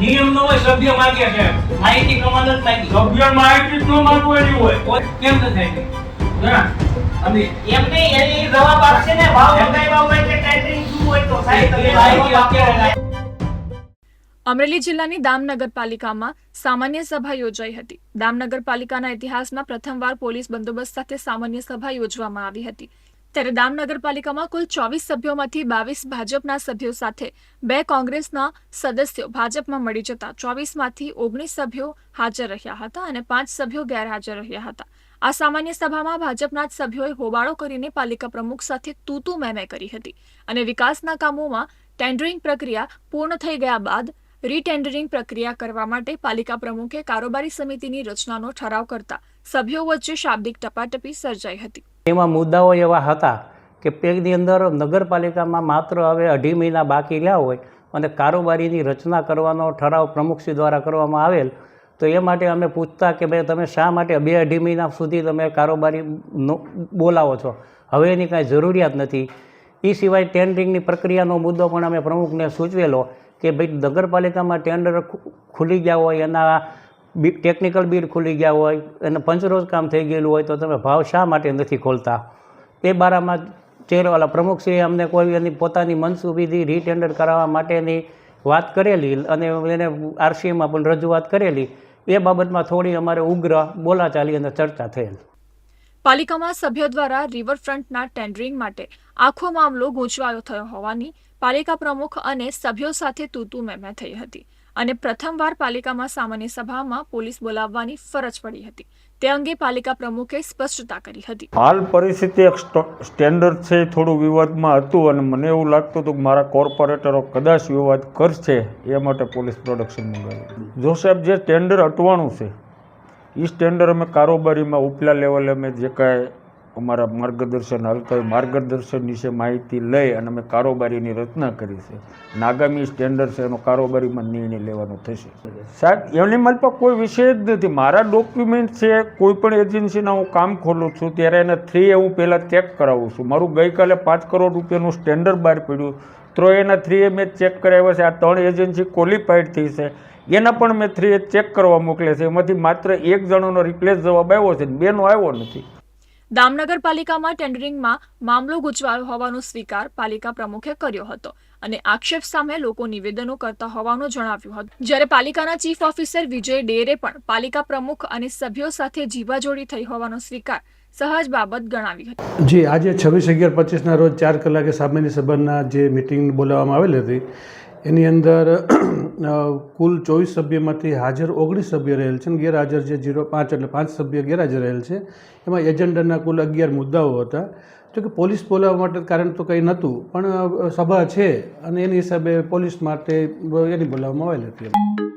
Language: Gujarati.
નિયમ નો હોય સભ્ય માગે છે. માહિતી કમાન્ડર માગી. સભ્ય માહિતી નો ન માંગવાની હોય કોઈ કેમ ન થાય? જરા અમે એમને એ જવાબ આપશે ને ભાવ મંગાવ્યા હોય કે ટેન્ડરિંગ શું હોય તો સાહેબ તમે માહિતી આપો. અમરેલી જિલ્લાની દામ નગરપાલિકામાં સામાન્ય સભા યોજાઈ હતી. દામ નગરપાલિકાના ઇતિહાસમાં પ્રથમવાર પોલીસ બંદોબસ્ત સાથે સામાન્ય સભા યોજવામાં આવી હતી. ત્યારે દામ નગરપાલિકામાં કુલ ચોવીસ સભ્યોમાંથી બાવીસ ભાજપના સભ્યો સાથે બે કોંગ્રેસના સદસ્યો ભાજપમાં મળી જતા ચોવીસમાંથી ઓગણીસ સભ્યો હાજર રહ્યા હતા અને પાંચ સભ્યો ગેરહાજર રહ્યા હતા. આ સામાન્ય સભામાં ભાજપના જ સભ્યોએ હોબાળો કરીને પાલિકા પ્રમુખ સાથે તૂતુ મેમે કરી હતી અને વિકાસના કામોમાં ટેન્ડરિંગ પ્રક્રિયા પૂર્ણ થઈ ગયા બાદ રીટેન્ડરિંગ પ્રક્રિયા કરવા માટે પાલિકા પ્રમુખે કારોબારી સમિતિની રચનાનો ઠરાવ કરતા સભ્યો વચ્ચે શાબ્દિક ટપાટપી સર્જાઈ હતી. એમાં મુદ્દાઓ એવા હતા કે પેગની અંદર નગરપાલિકામાં માત્ર હવે અઢી મહિના બાકી રહ્યા હોય અને કારોબારીની રચના કરવાનો ઠરાવ પ્રમુખશ્રી દ્વારા કરવામાં આવેલ, તો એ માટે અમે પૂછતા કે ભાઈ તમે શા માટે બે અઢી મહિના સુધી તમે કારોબારી બોલાવો છો? હવે એની કાંઈ જરૂરિયાત નથી. એ સિવાય ટેન્ડરિંગની પ્રક્રિયાનો મુદ્દો પણ અમે પ્રમુખને સૂચવેલો કે ભાઈ નગરપાલિકામાં ટેન્ડર ખુલી ગયા હોય એના બી ટેકનિકલ બિલ ખુલી ગયા હોય અને પંચરોજ કામ થઈ ગયેલું હોય તો તમે ભાવ શા માટે નથી ખોલતા? એ બારામાં ચેરવાલા પ્રમુખશ્રીએ અમને કોઈ એની પોતાની મનસુબીથી રીટેન્ડર કરાવવા માટેની વાત કરેલી અને એને આરસીએમાં પણ રજૂઆત કરેલી. એ બાબતમાં થોડી અમારે ઉગ્ર બોલાચાલી અને ચર્ચા થયેલ. પાલિકામાં સભ્યો દ્વારા રિવરફ્રન્ટના ટેન્ડરિંગ માટે આખો મામલો ગૂંચવાયો થયો હોવાની પાલિકા પ્રમુખ અને સભ્યો સાથે તૂતુ મેમે થઈ હતી અને પ્રથમવાર પાલિકામાં સામાન્ય સભામાં પોલીસ બોલાવવાની ફરજ પડી હતી. તે અંગે પાલિકા પ્રમુખે સ્પષ્ટતા કરી હતી. હાલ પરિસ્થિતિ એક સ્ટેન્ડર્ડ છે, થોડું વિવાદમાં હતું અને મને એવું લાગતું હતું કે મારા કોર્પોરેટરો કદાચ વિવાદ કરશે એ માટે પોલીસ પ્રોડક્શન મંગાવ્યું. જો સાહેબ, જે ટેન્ડર અટવાણું છે એ ટેન્ડર અમે કારોબારીમાં ઉપલા લેવલે અમે જે કાંઈ અમારા માર્ગદર્શન હાલતા માર્ગદર્શન વિશે માહિતી લઈ અને અમે કારોબારીની રચના કરી છે. અને આગામી સ્ટેન્ડર્ડ છે, એનો કારોબારીમાં નિર્ણય લેવાનો થશે. સાહેબ, એમની મારી પાસે કોઈ વિષય જ નથી. મારા ડોક્યુમેન્ટ છે, કોઈ પણ એજન્સીના હું કામ ખોલું છું, ત્યારે એને થ્રી એ હું પહેલાં ચેક કરાવું છું. મારું ગઈકાલે પાંચ કરોડ રૂપિયાનું સ્ટેન્ડર્ડ બહાર પડ્યું. તો એના થ્રી એ મેં ચેક કરાવ્યા છે. આ ત્રણ એજન્સી ક્વોલિફાઈડ થઈ છે. એના પણ મેં થ્રી એ ચેક કરવા મોકલે છે. એમાંથી માત્ર એક જણોનો રિપ્લેસ જવાબ આવ્યો છે. બેનો આવ્યો નથી. દામનગર પાલિકામાં ટેન્ડરિંગમાં મામલો ગુચવાયો હોવાનો સ્વીકાર પાલિકા પ્રમુખે કર્યો હતો અને આક્ષેપ સામે લોકો નિવેદનો કરતા હોવાનું જણાવ્યું હતું. જ્યારે પાલિકાના ચીફ ઓફિસર વિજય ડેરે પણ પાલિકા પ્રમુખ અને સભ્યો સાથે જીવાજોડી થઈ હોવાનો સ્વીકાર સહજ બાબત ગણાવી હતી. જી, આજે છવ્વીસ અગિયાર પચીસના રોજ ચાર કલાકે સામાન્ય સભાના જે મિટિંગ બોલાવવામાં આવેલી હતી એની અંદર કુલ ચોવીસ સભ્યમાંથી હાજર ઓગણીસ સભ્ય રહેલ છે અને ગેરહાજર જે જીરો પાંચ એટલે પાંચ સભ્ય ગેરહાજર રહેલ છે. એમાં એજન્ડાના કુલ અગિયાર મુદ્દાઓ હતા. જો કે પોલીસ બોલાવવા માટે કારણ તો કંઈ નહોતું, પણ સભા છે અને એની હિસાબે પોલીસ માટે એની બોલાવવામાં આવેલી હતી.